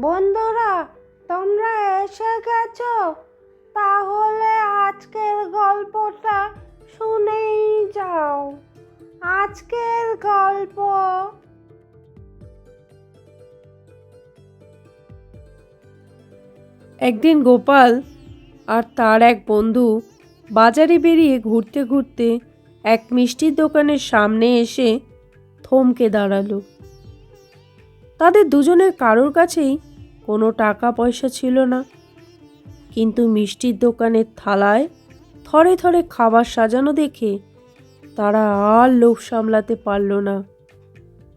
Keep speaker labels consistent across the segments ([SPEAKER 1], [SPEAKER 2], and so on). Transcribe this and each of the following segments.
[SPEAKER 1] বন্ধুরা তোমরা এসে গেছো? তাহলে আজকের গল্পটা শুনেই যাও। আজকের গল্প
[SPEAKER 2] একদিন গোপাল আর তার এক বন্ধু বাজারে বেরিয়ে ঘুরতে ঘুরতে এক মিষ্টির দোকানের সামনে এসে থমকে দাঁড়াল। তাদের দুজনের কারোর কাছেই কোনো টাকা পয়সা ছিল না। কিন্তু মিষ্টির দোকানের থালায় থরে থরে খাবার সাজানো দেখে তারা আর লোভ সামলাতে পারল না।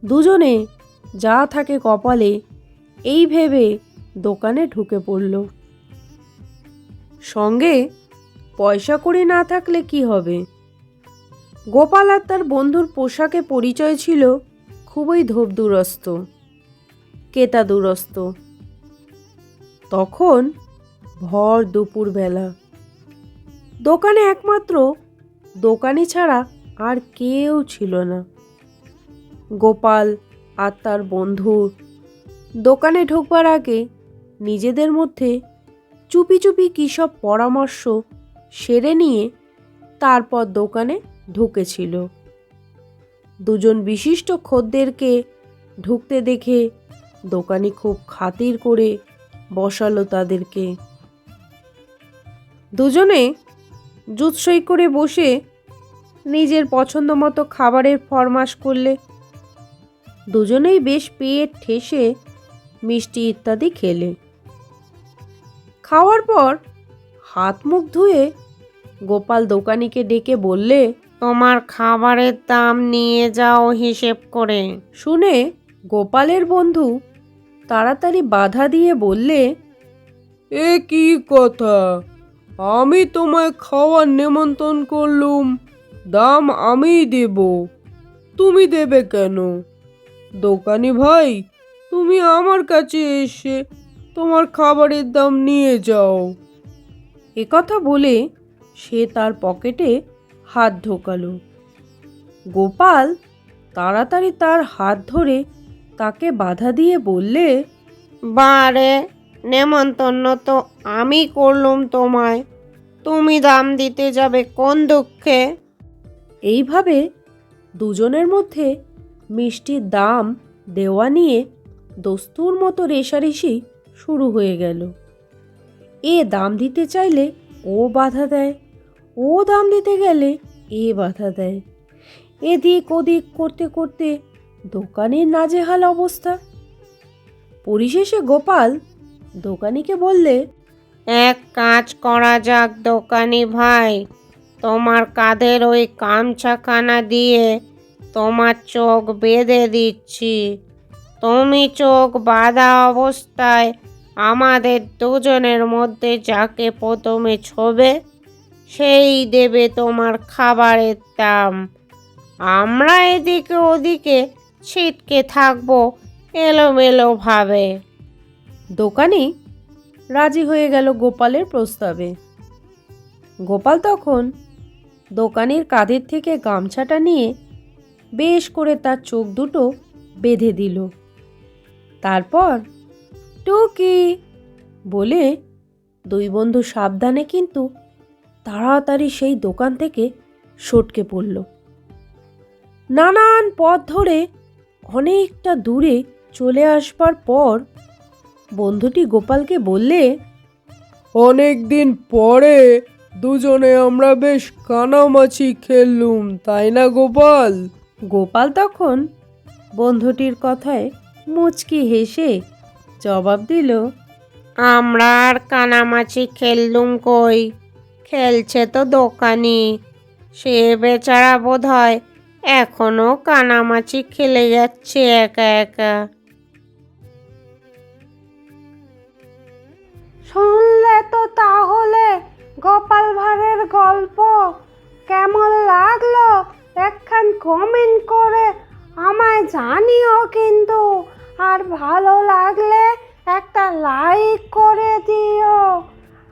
[SPEAKER 2] দুজনে যা থাকে কপালে এই ভেবে দোকানে ঢুকে পড়ল। সঙ্গে পয়সা কড়ি না থাকলে কি হবে? গোপাল আর তার বন্ধুর পোশাকে পরিচয় ছিল খুবই ধূপদুরস্ত কেতা দুরস্ত তখন ভর দুপুরবেলা। দোকানে একমাত্র দোকানি ছাড়া আর কেউ ছিল না। গোপাল আর তার বন্ধু। দোকানে ঢোকবার আগে নিজেদের মধ্যে চুপি চুপি কী সব পরামর্শ সেরে নিয়ে তারপর দোকানে ঢুকেছিল। দুজন বিশিষ্ট খদ্দেরকে ঢুকতে দেখে দোকানি খুব খাতির করে বসালো তাদেরকে। দুজনে জুৎসই করে বসে নিজের পছন্দ মতো খাবারের ফরমাস করলে। দুজনেই বেশ পেট ঠেসে মিষ্টি ইত্যাদি খেলে। খাওয়ার পর হাত মুখ ধুয়ে গোপাল দোকানিকে ডেকে বললে তোমার খাবারের দাম নিয়ে যাও হিসেব করে। শুনে গোপালের বন্ধু তাড়াতাড়ি বাধা দিয়ে বললে এ কি কথা? আমি তোমায় খাওয়ার নেমন্তন্ন করলুম দাম আমিই দেব। তুমি দেবে কেন? দোকানি ভাই তুমি আমার কাছে এসে তোমার খাবারের দাম নিয়ে যাও। কথা বলে সে তার পকেটে হাত ঢোকালো। গোপাল তাড়াতাড়ি তার হাত ধরে তাকে বাধা দিয়ে বললে
[SPEAKER 1] বারে নেমন্তন্ন তো আমি করলুম তোমায়। তুমি দাম দিতে যাবে কোন দুঃখে?
[SPEAKER 2] এইভাবে দুজনের মধ্যে মিষ্টির দাম দেওয়া নিয়ে দস্তুর মতো রেশারেশি শুরু হয়ে গেল। এ দাম দিতে চাইলে ও বাধা দেয়, ও দাম দিতে গেলে এ বাধা দেয়। এদিক ওদিক করতে করতে দোকানের নাজেহাল অবস্থা। পরিশেষে গোপাল দোকানিকে বললে,
[SPEAKER 1] এক কাজ করা যাক দোকানি ভাই, তোমার কাঁধের ওই কামছাখানা দিয়ে তোমার চোখ বেঁধে দিচ্ছি। তুমি চোখ বাঁধা অবস্থায় আমাদের দুজনের মধ্যে যাকে প্রথমে ছবে, সেই দেবে তোমার খাবারের দাম। আমরা এদিকে ওদিকে ছিটকে থাকব এলোমেলো ভাবে
[SPEAKER 2] দোকানি রাজি হয়ে গেল গোপালের প্রস্তাবে। গোপাল তখন দোকানির কাঁধের থেকে গামছাটা নিয়ে বেশ করে তার চোখ দুটো বেঁধে দিল। তারপর টুকি! বলে দুই বন্ধু সাবধানে কিন্তু তাড়াতাড়ি সেই দোকান থেকে সটকে পড়ল। নানান পথ ধরে অনেকটা দূরে চলে আসবার পর বন্ধুটি গোপালকে বললে অনেক দিন পরে দুজনে আমরা বেশ কানামাছি খেললুম তাই না গোপাল? গোপাল তখন বন্ধুটির কথায় মুচকি হেসে জবাব দিল
[SPEAKER 1] আমরা আর কানামাছি খেললুম কই? খেলছে তো দোকানি। সে বেচারা বোধ হয় এখনও কানামাছি খেলে যাচ্ছে একা একা। শুনলে তো তাহলে গোপাল ভাঁড়ের গল্প। কেমন লাগল? একখান কমেন্ট করে আমায় জানিও কিন্তু। আর ভালো লাগলে একটা লাইক করে দিও।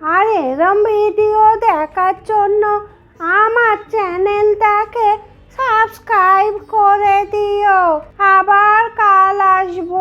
[SPEAKER 1] আর
[SPEAKER 2] এরম ভিডিও দেখার জন্য আমার চ্যানেলটাকে সাবস্ক্রাইব করে দিও। আবার কাল আসব।